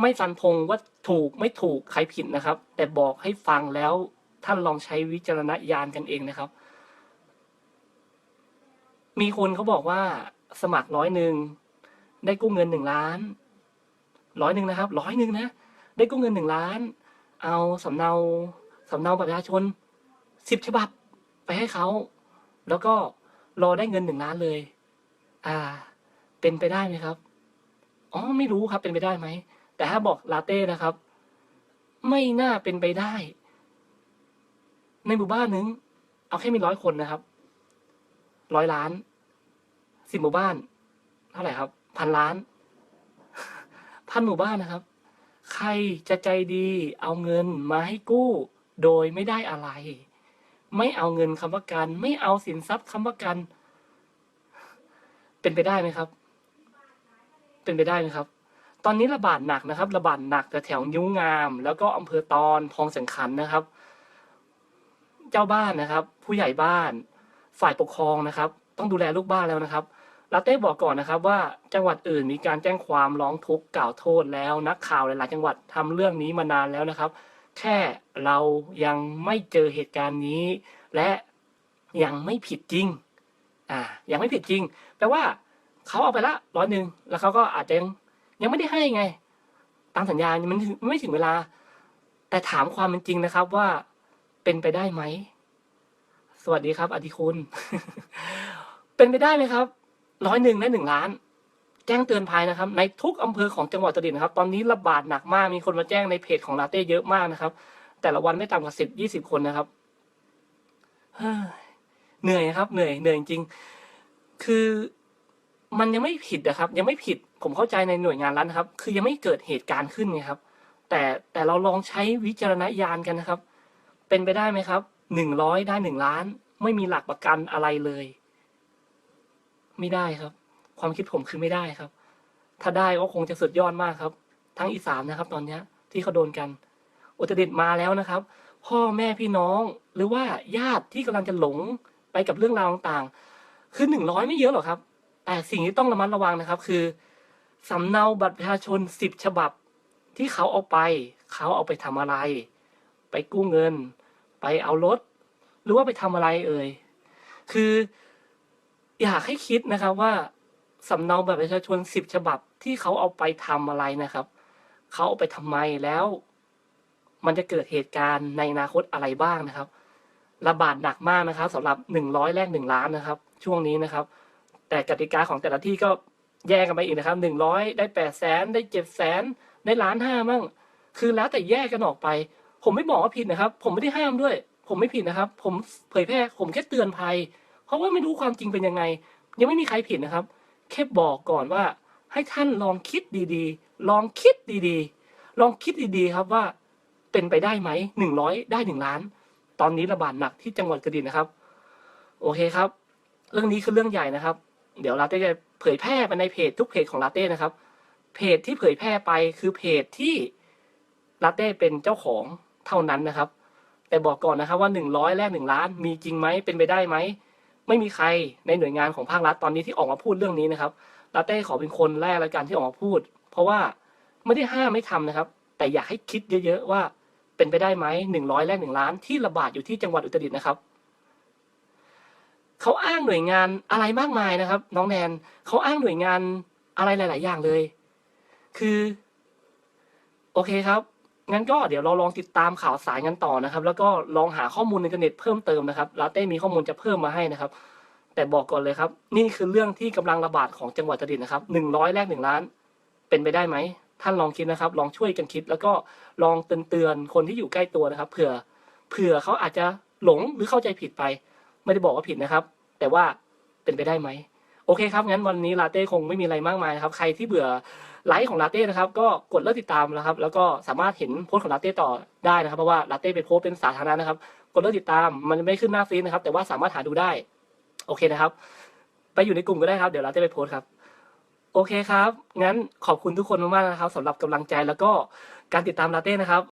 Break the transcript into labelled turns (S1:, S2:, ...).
S1: ไม่ฟันธงว่าถูกไม่ถูกใครผิดนะครับ แต่บอกให้ฟังแล้วท่านลองใช้วิจารณญาณกันเองนะครับ มีคนเขาบอกว่าสมัครร้อยหนึ่งได้กู้เงินหนึ่งล้านร้อยหนึ่งนะครับร้อยหนึ่งนะได้กู้เงินหนึ่งล้าน เอาสำเนาสำเนาบัตรประชาชนสิบฉบับไปให้เขาแล้วก็รอได้เงินหนึ่งล้านเลย อ่า เป็นไปได้ไหมครับ อ๋อ ไม่รู้ครับ เป็นไปได้ไหม แต่ถ้าบอกลาเต้นะครับ ไม่น่าเป็นไปได้ ในหมู่บ้านนึง เอาแค่มีร้อยคนนะครับร้อยล้านสิบหมู่บ้าน เท่าไหร่ครับ พันล้าน พันหมู่บ้านนะครับ ใครจะใจดีเอาเงินมาให้กู้โดยไม่ได้อะไร ไม่เอาเงินคำว่ากัน ไม่เอาสินทรัพย์คำว่ากัน เป็นไปได้ไหมครับ เป็นไปได้ไหมครับ ตอนนี้ระบาดหนักนะครับ ระบาดหนักแต่แถวนิ้วงาม แล้วก็อำเภอตอนพองแสงขันนะครับ เจ้าบ้านนะครับ ผู้ใหญ่บ้าน ฝ่ายปกครองนะครับ ต้องดูแลลูกบ้านแล้วนะครับลาเต้บอกก่อนนะครับว่าจังหวัดอื่นมีการแจ้งความร้องทุกข์กล่าวโทษแล้ว นักข่าวหลายๆจังหวัดทำเรื่องนี้มานานแล้วนะครับ แค่เรายังไม่เจอเหตุการณ์นี้ และยังไม่ผิดจริง อ่า ยังไม่ผิดจริง แปลว่าเขาเอาไปละร้อยหนึ่งแล้วเขาก็อาจจะยัง ยังไม่ได้ให้ไง ตามสัญญามันมันไม่ถึงเวลา แต่ถามความเป็นจริงนะครับว่าเป็นไปได้ไหม สวัสดีครับ อธิคุณ เป็นไปได้ไหมครับร้อยหนึ่งได้หนึ่งล้าน แจ้งเตือนภัยนะครับ ในทุกอำเภอของจังหวัดตราดนครับ ตอนนี้ระบาดหนักมากมีคนมาแจ้งในเพจของลาเต้เยอะมากนะครับ แต่ละวันไม่ต่ำกว่าสิบยี่สิบคนนะครับเหนื่อยครับ เหนื่อยเหนื่อยจริง คือ มันยังไม่ผิดนะครับ ยังไม่ผิดผมเข้าใจในหน่วยงานรัฐนะครับ คือยังไม่เกิดเหตุการณ์ขึ้นไงครับ แต่แต่เราลองใช้วิจารณญาณกันนะครับ เป็นไปได้ไหมครับหนึ่งร้อยได้หนึ่งล้าน ไม่มีหลักประกันอะไรเลย ไม่ได้ครับ ความคิดผมคือไม่ได้ครับ ถ้าได้ก็คงจะสุดยอดมากครับ ทั้งอีสานนะครับ ตอนเนี้ย ที่เขาโดนกัน อุตรดิตมาแล้วนะครับ พ่อแม่พี่น้องหรือว่าญาติที่กำลังจะหลงไปกับเรื่องราวต่างๆคือหนึ่งร้อยไม่เยอะหรอกครับ แต่สิ่งที่ต้องระมัดระวังนะครับ คือสำเนาบัตรประชาชนสิบฉบับที่เขาเอาไป เขาเอาไปทำอะไร ไปกู้เงิน ไปเอารถ หรือว่าไปทำอะไรเอ่ยคืออยากให้คิดนะครับว่าสำเนาบัตรประชาชนสิบฉบับที่เขาเอาไปทำอะไรนะครับ เขาเอาไปทำไมแล้ว มันจะเกิดเหตุการณ์ในอนาคตอะไรบ้างนะครับ ระบาดหนักมากนะครับสำหรับหนึ่งร้อยแรกหนึ่งล้านนะครับ ช่วงนี้นะครับ แต่กติกาของแต่ละที่ก็แยกกันไปอีกนะครับหนึ่งร้อยได้แปดแสนได้เจ็ดแสนได้ล้านห้ามั่ง คือแล้วแต่แยกกันออกไป ผมไม่บอกว่าผิดนะครับ ผมไม่ได้ห้ามด้วย ผมไม่ผิดนะครับ ผมเผยแพร่ผมแค่เตือนภัย เพราะว่าไม่รู้ความจริงเป็นยังไง ยังไม่มีใครผิดนะครับแค่บอกก่อนว่าให้ท่านลองคิดดีๆ ลองคิดดีๆ ลองคิดดีๆครับว่าเป็นไปได้ไหมหนึ่งร้อยได้หนึ่งล้าน ตอนนี้ระบาดหนักที่จังหวัดกระดิ่งนะครับ โอเคครับ เรื่องนี้คือเรื่องใหญ่นะครับ เดี๋ยวลาเต้จะเผยแพร่ไปในเพจทุกเพจของลาเต้นะครับ เพจที่เผยแพร่ไปคือเพจที่ลาเต้เป็นเจ้าของเท่านั้นนะครับ แต่บอกก่อนนะครับว่าหนึ่งร้อยแลกหนึ่งล้าน มีจริงไหมเป็นไปได้ไหม ไม่มีใครในหน่วยงานของภาครัฐตอนนี้ที่ออกมาพูดเรื่องนี้นะครับลาเต้ขอเป็นคนแรกล้วกันที่ออกมาพูด เพราะว่าไม่ได้ห้ามไม่ทำนะครับ แต่อยากให้คิดเยอะ ๆ ว่าเป็นไปได้ไหมหนึ่งร้อยแลกหนึ่งล้านที่ระบาดอยู่ที่จังหวัดอุตรดิตถ์นะครับ เขาอ้างหน่วยงานอะไรมากมายนะครับ น้องแนนเขาอ้างหน่วยงานอะไรหลาย ๆ อย่างเลย คือ โอเคครับงั้นก็เดี๋ยวเราลองติดตามข่าวสารกันต่อนะครับ แล้วก็ลองหาข้อมูลในอินเทอร์เน็ตเพิ่มเติมนะครับลาเต้มีข้อมูลจะเพิ่มมาให้นะครับ แต่บอกก่อนเลยครับ นี่คือเรื่องที่กำลังระบาดของจังหวัดตราดนะครับหนึ่งร้อยแรกหนึ่งล้าน เป็นไปได้ไหมท่านลองคิดนะครับ ลองช่วยกันคิด แล้วก็ลองเตือนเตือนคนที่อยู่ใกล้ตัวนะครับ เผื่อเผื่อเขาอาจจะหลงหรือเข้าใจผิดไป ไม่ได้บอกว่าผิดนะครับ แต่ว่าเป็นไปได้ไหมโอเคครับงั้นวันนี้ลาเต้คงไม่มีอะไรมากมายนะครับ ใครที่เบื่อไลฟ์ของลาเต้นะครับ ก็กดเลิกติดตามนะครับ แล้วก็สามารถเห็นโพสต์ของลาเต้ต่อได้นะครับ เพราะว่าลาเต้เป็นโพสต์เป็นสาธารณะนะครับ กดเลิกติดตามมันจะไม่ขึ้นหน้าฟีดนะครับ แต่ว่าสามารถหาดูได้ โอเคนะครับ ไปอยู่ในกลุ่มก็ได้ครับ เดี๋ยวลาเต้ไปโพสต์ครับ โอเคครับ งั้นขอบคุณทุกคนมากๆนะครับสำหรับกำลังใจแล้วก็การติดตามลาเต้นะครับ